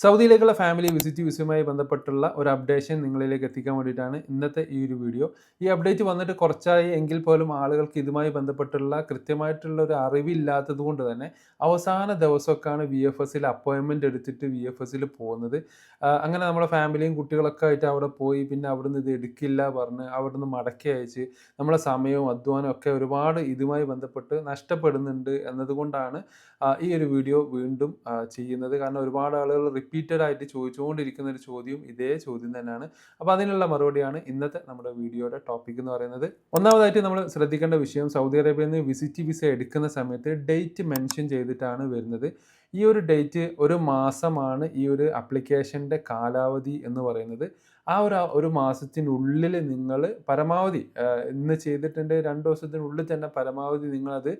സൗദിയിലേക്കുള്ള family visit വിസയുമായി ബന്ധപ്പെട്ടുള്ള ഒരു updation നിങ്ങളിലേക്ക് എത്തിക്കാൻ വേണ്ടിയിട്ടാണ് ഇന്നത്തെ ഈ ഒരു വീഡിയോ ഈ അപ്ഡേറ്റ് വന്നിട്ട് കുറച്ചായി എങ്കിൽ പോലും ആളുകൾക്ക് ഇതുമായി ബന്ധപ്പെട്ടുള്ള കൃത്യമായിട്ടുള്ള ഒരു അറിവില്ലാത്തത് കൊണ്ട് തന്നെ അവസാന ദിവസമൊക്കെയാണ് വി എഫ് എസിൽ അപ്പോയിൻമെന്റ് എടുത്തിട്ട് വി എഫ് എസിൽ പോകുന്നത്. അങ്ങനെ നമ്മുടെ ഫാമിലിയും കുട്ടികളൊക്കെ ആയിട്ട് അവിടെ പോയി പിന്നെ അവിടുന്ന് ഇത് എടുക്കില്ല പറഞ്ഞ് അവിടുന്ന് മടക്കി അയച്ച് നമ്മളെ സമയവും അധ്വാനവും ഒക്കെ ഒരുപാട് ഇതുമായി ബന്ധപ്പെട്ട് നഷ്ടപ്പെടുന്നുണ്ട് എന്നതുകൊണ്ടാണ് ഈ ഒരു വീഡിയോ വീണ്ടും ചെയ്യുന്നത്. കാരണം ഒരുപാട് ആളുകൾ റിപ്പീറ്റഡ് ആയിട്ട് ചോദിച്ചുകൊണ്ടിരിക്കുന്ന ഒരു ചോദ്യം ഇതേ ചോദ്യം തന്നെയാണ്. അപ്പോൾ അതിനുള്ള മറുപടിയാണ് ഇന്നത്തെ നമ്മുടെ വീഡിയോയുടെ ടോപ്പിക് എന്ന് പറയുന്നത്. ഒന്നാമതായിട്ട് നമ്മൾ ശ്രദ്ധിക്കേണ്ട വിഷയം സൗദി അറേബ്യയിൽ നിന്ന് വിസിറ്റ് വിസ എടുക്കുന്ന സമയത്ത് ഡേറ്റ് മെൻഷൻ ചെയ്തിട്ടാണ് വരുന്നത്. ഈ ഒരു ഡേറ്റ് ഒരു മാസമാണ് ഈ ഒരു അപ്ലിക്കേഷന്റെ കാലാവധി എന്ന് പറയുന്നത്. ആ ഒരു ഒരു മാസത്തിനുള്ളിൽ നിങ്ങൾ പരമാവധി ഇന്ന് ചെയ്തിട്ടുണ്ട് രണ്ട് ദിവസത്തിനുള്ളിൽ തന്നെ പരമാവധി നിങ്ങളത്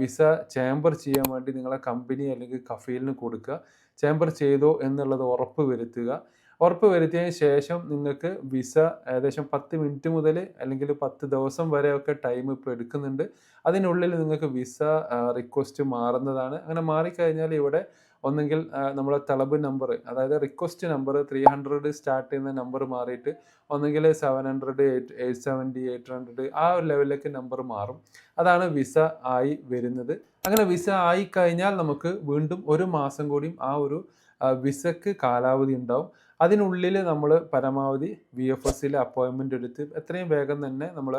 വിസ ചേംബർ ചെയ്യാൻ വേണ്ടി നിങ്ങളെ കമ്പനി അല്ലെങ്കിൽ കഫീലിന് കൊടുക്കുക. ചേംബർ ചെയ്തോ എന്നുള്ളത് ഉറപ്പ് വരുത്തുക. ഉറപ്പ് വരുത്തിയതിന് ശേഷം നിങ്ങൾക്ക് വിസ ഏകദേശം പത്ത് മിനിറ്റ് മുതൽ അല്ലെങ്കിൽ പത്ത് ദിവസം വരെ ഒക്കെ ടൈം ഇപ്പോൾ എടുക്കുന്നുണ്ട്. അതിനുള്ളിൽ നിങ്ങൾക്ക് വിസ റിക്വസ്റ്റ് മാറുന്നതാണ്. അങ്ങനെ മാറിക്കഴിഞ്ഞാൽ ഇവിടെ ഒന്നെങ്കിൽ നമ്മളെ തളബ് നമ്പർ അതായത് request number three hundred start ചെയ്യുന്ന നമ്പർ മാറിയിട്ട് ഒന്നെങ്കിൽ seven hundred eight eight seventy eight hundred ആ ഒരു ലെവലിലേക്ക് നമ്പർ മാറും. അതാണ് വിസ ആയി വരുന്നത്. അങ്ങനെ വിസ ആയി കഴിഞ്ഞാൽ നമുക്ക് വീണ്ടും ഒരു മാസം കൂടിയും ആ ഒരു വിസക്ക് കാലാവധി ഉണ്ടാവും. അതിനുള്ളിൽ നമ്മൾ പരമാവധി വി എഫ് എസ്സിൽ അപ്പോയിൻമെന്റ് എടുത്ത് എത്രയും വേഗം തന്നെ നമ്മൾ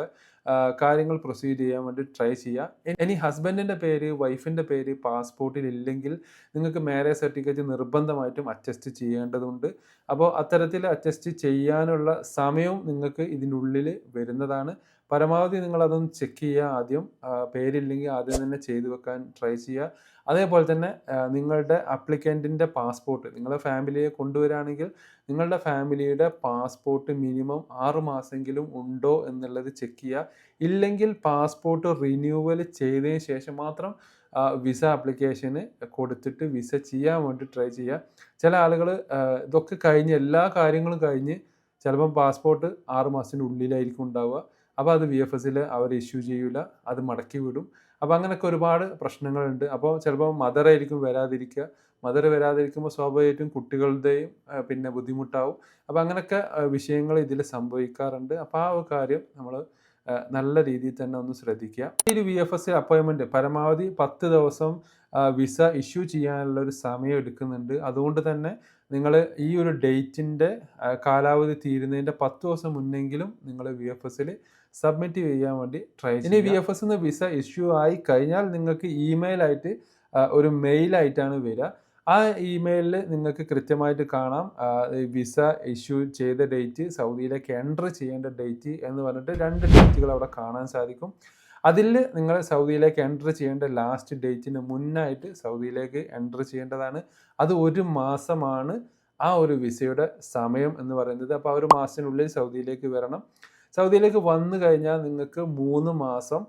കാര്യങ്ങൾ പ്രൊസീഡ് ചെയ്യാൻ വേണ്ടി ട്രൈ ചെയ്യുക ഇനി ഹസ്ബൻഡിന്റെ പേര് വൈഫിന്റെ പേര് പാസ്പോർട്ടിൽ ഇല്ലെങ്കിൽ നിങ്ങൾക്ക് മാരേജ് സർട്ടിഫിക്കറ്റ് നിർബന്ധമായിട്ടും അറ്റസ്റ്റ് ചെയ്യേണ്ടതുണ്ട്. അപ്പോൾ അത്തരത്തിൽ അറ്റസ്റ്റ് ചെയ്യാനുള്ള സമയവും നിങ്ങൾക്ക് ഇതിന്റെ ഉള്ളിൽ വരുന്നതാണ്. പരമാവധി നിങ്ങൾ അതൊന്ന് ചെക്ക് ചെയ്യുക ആദ്യം. പേരില്ലെങ്കിൽ ആദ്യം തന്നെ ചെയ്തു വെക്കാൻ ട്രൈ ചെയ്യുക. അതേപോലെ തന്നെ നിങ്ങളുടെ അപ്ലിക്കന്റിന്റെ പാസ്പോർട്ട് നിങ്ങളുടെ ഫാമിലിയെ കൊണ്ടുവരാണെങ്കിൽ നിങ്ങളുടെ ഫാമിലിയുടെ പാസ്പോർട്ട് മിനിമം ആറ് മാസമെങ്കിലും ഉണ്ടോ എന്നുള്ളത് ചെക്ക് ചെയ്യുക. ഇല്ലെങ്കിൽ പാസ്പോർട്ട് റിന്യൂവൽ ചെയ്തതിന് ശേഷം മാത്രം വിസ ആപ്ലിക്കേഷന് കൊടുത്തിട്ട് വിസ ചെയ്യാൻ വേണ്ടി ട്രൈ ചെയ്യുക. ചില ആളുകൾ ഇതൊക്കെ കഴിഞ്ഞ് എല്ലാ കാര്യങ്ങളും കഴിഞ്ഞ് ചിലപ്പം പാസ്പോർട്ട് ആറ് മാസത്തിന്റെ ഉള്ളിലായിരിക്കും ഉണ്ടാവുക. അപ്പോൾ അത് വി എഫ് എസിൽ അവർ ഇഷ്യൂ ചെയ്യൂല അത് മടക്കി വിടും. അപ്പോൾ അങ്ങനെയൊക്കെ ഒരുപാട് പ്രശ്നങ്ങളുണ്ട്. അപ്പോൾ ചിലപ്പോൾ മദർ ആയിരിക്കും വരാതിരിക്കുക മദർ വരാതിരിക്കുമ്പോൾ സ്വാഭാവികമായിട്ടും കുട്ടികളുടെയും പിന്നെ ബുദ്ധിമുട്ടാവും. അപ്പോൾ അങ്ങനെയൊക്കെ വിഷയങ്ങൾ ഇതിൽ സംഭവിക്കാറുണ്ട്. അപ്പോൾ ആ ഒരു കാര്യം നമ്മൾ നല്ല രീതിയിൽ തന്നെ ഒന്ന് ശ്രദ്ധിക്കുക ഈ ഒരു വി എഫ് എസ് അപ്പോയിൻമെന്റ് പരമാവധി പത്ത് ദിവസം വിസ ഇഷ്യൂ ചെയ്യാനുള്ള ഒരു സമയം എടുക്കുന്നുണ്ട്. അതുകൊണ്ട് തന്നെ നിങ്ങൾ ഈ ഒരു ഡേറ്റിന്റെ കാലാവധി തീരുന്നതിന്റെ പത്ത് ദിവസം മുന്നെങ്കിലും നിങ്ങൾ വി എഫ് എസിൽ സബ്മിറ്റ് ചെയ്യാൻ വേണ്ടി ട്രൈ ഇനി V F S visa issue ആയി കഴിഞ്ഞാൽ നിങ്ങൾക്ക് ഇമെയിൽ ആയിട്ട് ഒരു മെയിൽ ആയിട്ടാണ് വരിക. ആ ഇമെയിലിൽ നിങ്ങൾക്ക് കൃത്യമായിട്ട് കാണാം വിസ ഇഷ്യൂ ചെയ്ത ഡേറ്റ് സൗദിയിലേക്ക് എന്റർ ചെയ്യേണ്ട ഡേറ്റ് എന്ന് പറഞ്ഞിട്ട് രണ്ട് ഡേറ്റുകൾ അവിടെ കാണാൻ സാധിക്കും. അതിൽ നിങ്ങൾ സൗദിയിലേക്ക് എന്റർ ചെയ്യേണ്ട ലാസ്റ്റ് ഡേറ്റിന് മുന്നായിട്ട് സൗദിയിലേക്ക് എന്റർ ചെയ്യേണ്ടതാണ്. അത് ഒരു മാസമാണ് ആ ഒരു വിസയുടെ സമയം എന്ന് പറയുന്നത്. അപ്പോൾ ആ ഒരു മാസത്തിനുള്ളിൽ സൗദിയിലേക്ക് വരണം. സൗദിയിലേക്ക് വന്നു കഴിഞ്ഞാൽ നിങ്ങൾക്ക് മൂന്ന് മാസം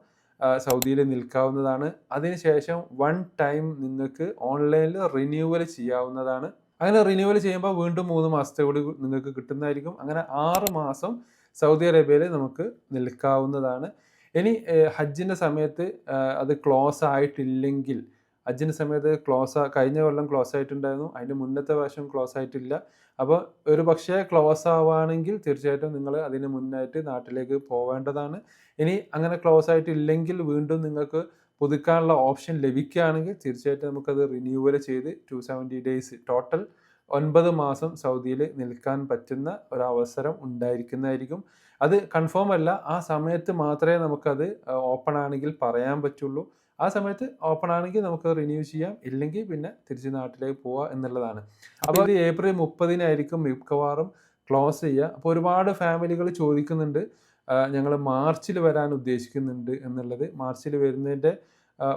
സൗദിയിൽ നിൽക്കാവുന്നതാണ്. അതിനുശേഷം വൺ ടൈം നിങ്ങൾക്ക് ഓൺലൈനിൽ റിന്യൂവൽ ചെയ്യാവുന്നതാണ്. അങ്ങനെ റിന്യൂവൽ ചെയ്യുമ്പോൾ വീണ്ടും മൂന്ന് മാസത്തെ കൂടി നിങ്ങൾക്ക് കിട്ടുന്നതായിരിക്കും. അങ്ങനെ ആറ് മാസം സൗദി അറേബ്യയിൽ നമുക്ക് നിൽക്കാവുന്നതാണ്. ഇനി ഹജ്ജിന്റെ സമയത്ത് അത് ക്ലോസ് ആയിട്ടില്ലെങ്കിൽ ഹജ്ജിന്റെ സമയത്ത് ക്ലോസ് കഴിഞ്ഞ കൊല്ലം ക്ലോസ് ആയിട്ടുണ്ടായിരുന്നു. അതിന്റെ മുന്നത്തെ പ്രാവശ്യം ക്ലോസ് ആയിട്ടില്ല. അപ്പോൾ ഒരു പക്ഷേ ക്ലോസ് ആവുകയാണെങ്കിൽ തീർച്ചയായിട്ടും നിങ്ങൾ അതിന് മുന്നായിട്ട് നാട്ടിലേക്ക് പോവേണ്ടതാണ്. ഇനി അങ്ങനെ ക്ലോസ് ആയിട്ടില്ലെങ്കിൽ വീണ്ടും നിങ്ങൾക്ക് പുതുക്കാനുള്ള ഓപ്ഷൻ ലഭിക്കുകയാണെങ്കിൽ തീർച്ചയായിട്ടും നമുക്കത് റിന്യൂവൽ ചെയ്ത് ടു സെവന്റി ഡേയ്സ് ടോട്ടൽ ഒൻപത് മാസം സൗദിയിൽ നിൽക്കാൻ പറ്റുന്ന ഒരവസരം ഉണ്ടായിരിക്കുന്നതായിരിക്കും. അത് കൺഫേം അല്ല ആ സമയത്ത് മാത്രമേ നമുക്കത് ഓപ്പൺ ആണെങ്കിൽ പറയാൻ പറ്റുള്ളൂ. ആ സമയത്ത് ഓപ്പൺ ആണെങ്കിൽ നമുക്ക് റിന്യൂ ചെയ്യാം. ഇല്ലെങ്കിൽ പിന്നെ തിരിച്ച് നാട്ടിലേക്ക് പോവുക എന്നുള്ളതാണ്. അപ്പോൾ ഇത് ഏപ്രിൽ മുപ്പതിനായിരിക്കും മിക്കവാറും ക്ലോസ് ചെയ്യുക. അപ്പോൾ ഒരുപാട് ഫാമിലികൾ ചോദിക്കുന്നുണ്ട് ഞങ്ങൾ മാർച്ചിൽ വരാൻ ഉദ്ദേശിക്കുന്നുണ്ട് എന്നുള്ളത്. മാർച്ചിൽ വരുന്നതിന്റെ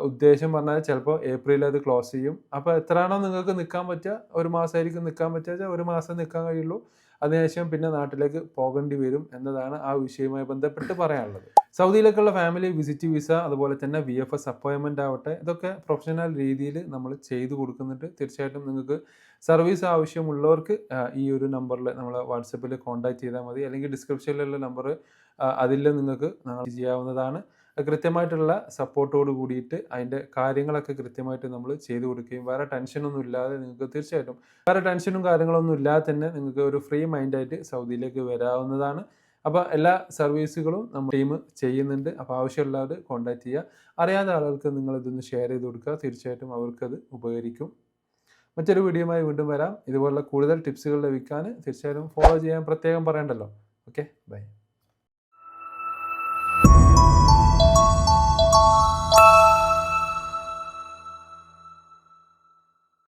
ഉദ്ദേശം പറഞ്ഞാൽ ചിലപ്പോൾ ഏപ്രിലിൽ അത് ക്ലോസ് ചെയ്യും. അപ്പോൾ എത്രയാണോ നിങ്ങൾക്ക് നിൽക്കാൻ പറ്റുക ഒരു മാസമായിരിക്കും നിൽക്കാൻ പറ്റുക ഒരു മാസം നിൽക്കാൻ കഴിയുള്ളൂ. അതിനുശേഷം പിന്നെ നാട്ടിലേക്ക് പോകേണ്ടി വരും എന്നതാണ് ആ വിഷയവുമായി ബന്ധപ്പെട്ട് പറയാനുള്ളത്. സൗദിയിലേക്കുള്ള ഫാമിലി വിസിറ്റ് വിസ അതുപോലെ തന്നെ വി എഫ് എസ് അപ്പോയിൻമെന്റ് ആവട്ടെ ഇതൊക്കെ പ്രൊഫഷണൽ രീതിയിൽ നമ്മൾ ചെയ്തു കൊടുക്കുന്നുണ്ട്. തീർച്ചയായിട്ടും നിങ്ങൾക്ക് സർവീസ് ആവശ്യമുള്ളവർക്ക് ഈ ഒരു നമ്പറിൽ നമ്മൾ വാട്സപ്പിൽ കോൺടാക്ട് ചെയ്താൽ മതി. അല്ലെങ്കിൽ ഡിസ്ക്രിപ്ഷനിലുള്ള നമ്പർ അതിൽ നിങ്ങൾക്ക് ചെയ്യാവുന്നതാണ്. കൃത്യമായിട്ടുള്ള സപ്പോർട്ടോട് കൂടിയിട്ട് അതിന്റെ കാര്യങ്ങളൊക്കെ കൃത്യമായിട്ട് നമ്മൾ ചെയ്തു കൊടുക്കുകയും വേറെ ടെൻഷനൊന്നും ഇല്ലാതെ നിങ്ങൾക്ക് തീർച്ചയായിട്ടും വേറെ ടെൻഷനും കാര്യങ്ങളൊന്നും ഇല്ലാതെ തന്നെ നിങ്ങൾക്ക് ഒരു ഫ്രീ മൈൻഡായിട്ട് സൗദിയിലേക്ക് വരാവുന്നതാണ്. അപ്പോൾ എല്ലാ സർവീസുകളും നമ്മൾ ടീം ചെയ്യുന്നുണ്ട്. അപ്പോൾ ആവശ്യമുള്ളവർ കോൺടാക്ട് ചെയ്യുക. അറിയാത്ത ആളുകൾക്ക് നിങ്ങൾ ഇതൊന്ന് ഷെയർ ചെയ്ത് കൊടുക്കുക. തീർച്ചയായിട്ടും അവർക്കത് ഉപകരിക്കും. മറ്റൊരു വീഡിയോയുമായി വീണ്ടും വരാം. ഇതുപോലുള്ള കൂടുതൽ ടിപ്സുകൾ ലഭിക്കാൻ തീർച്ചയായും ഫോളോ ചെയ്യാൻ പ്രത്യേകം പറയണ്ടല്ലോ. Okay bye